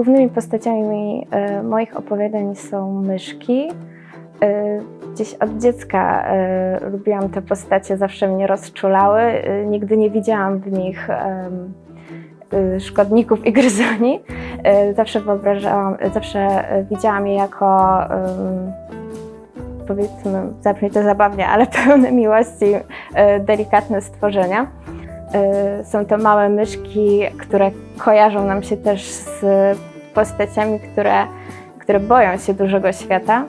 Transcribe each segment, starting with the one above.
Głównymi postaciami e, moich opowiadań są myszki. E, Gdzieś od dziecka e, lubiłam te postacie, zawsze mnie rozczulały. Nigdy nie widziałam w nich szkodników i gryzoni. Zawsze wyobrażałam, zawsze widziałam je jako powiedzmy, zabrzmi to zabawnie, ale pełne miłości, delikatne stworzenia. Są to małe myszki, które kojarzą nam się też z postaciami, które, które boją się dużego świata,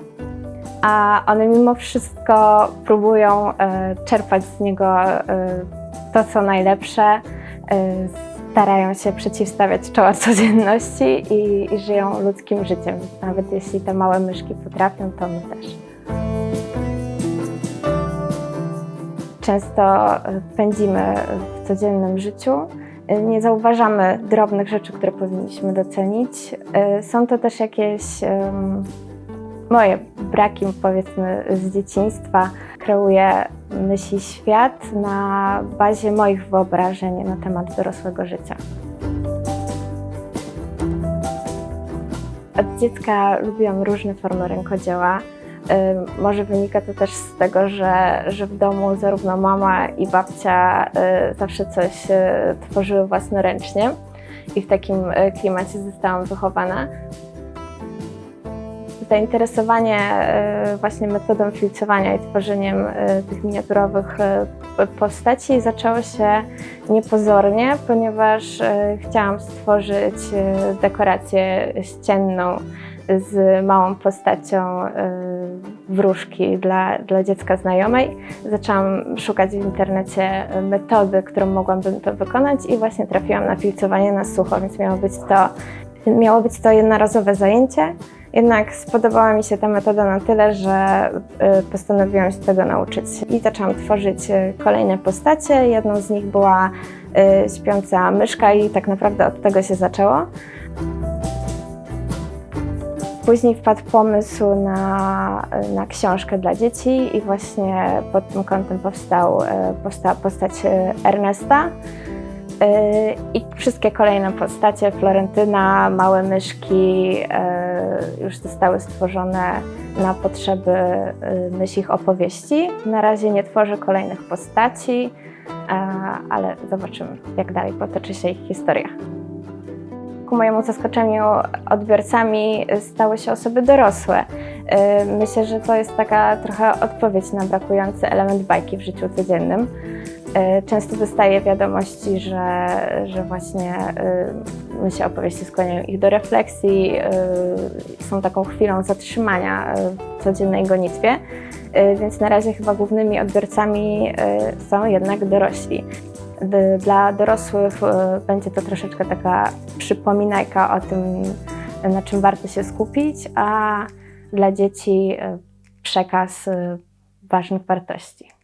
a one mimo wszystko próbują e, czerpać z niego e, to, co najlepsze. e, Starają się przeciwstawiać czoła codzienności i, i żyją ludzkim życiem. Nawet jeśli te małe myszki potrafią, to my też. Często pędzimy w codziennym życiu. Nie zauważamy drobnych rzeczy, które powinniśmy docenić. E, Są to też jakieś moje braki, powiedzmy, z dzieciństwa. Kreuję myśli świat na bazie moich wyobrażeń na temat dorosłego życia. Od dziecka lubiłam różne formy rękodzieła. Y, Może wynika to też z tego, że, że w domu zarówno mama i babcia y, zawsze coś y, tworzyły własnoręcznie i w takim klimacie zostałam wychowana. Zainteresowanie właśnie metodą filcowania i tworzeniem tych miniaturowych postaci zaczęło się niepozornie, ponieważ chciałam stworzyć dekorację ścienną z małą postacią y, wróżki dla, dla dziecka znajomej. Zaczęłam szukać w internecie metody, którą mogłabym to wykonać i właśnie trafiłam na filcowanie na sucho, więc miało być to, miało być to jednorazowe zajęcie. Jednak spodobała mi się ta metoda na tyle, że y, postanowiłam się tego nauczyć i zaczęłam tworzyć y, kolejne postacie. Jedną z nich była śpiąca myszka i tak naprawdę od tego się zaczęło. Później wpadł pomysł na, na książkę dla dzieci i właśnie pod tym kątem powstał, e, powstała postać e, Ernesta. E, I wszystkie kolejne postacie, Florentyna, małe myszki, już zostały stworzone na potrzeby mysich opowieści. Na razie nie tworzę kolejnych postaci, ale zobaczymy, jak dalej potoczy się ich historia. Ku mojemu zaskoczeniu odbiorcami stały się osoby dorosłe. Myślę, że to jest taka trochę odpowiedź na brakujący element bajki w życiu codziennym. Yy, Często dostaję wiadomości, że, że właśnie yy, myślę opowieści skłaniają ich do refleksji, yy, są taką chwilą zatrzymania w codziennej gonitwie. Więc na razie chyba głównymi odbiorcami są jednak dorośli. Dla dorosłych e, będzie to troszeczkę taka przypominajka o tym, na czym warto się skupić, a dla dzieci e, przekaz e, ważnych wartości.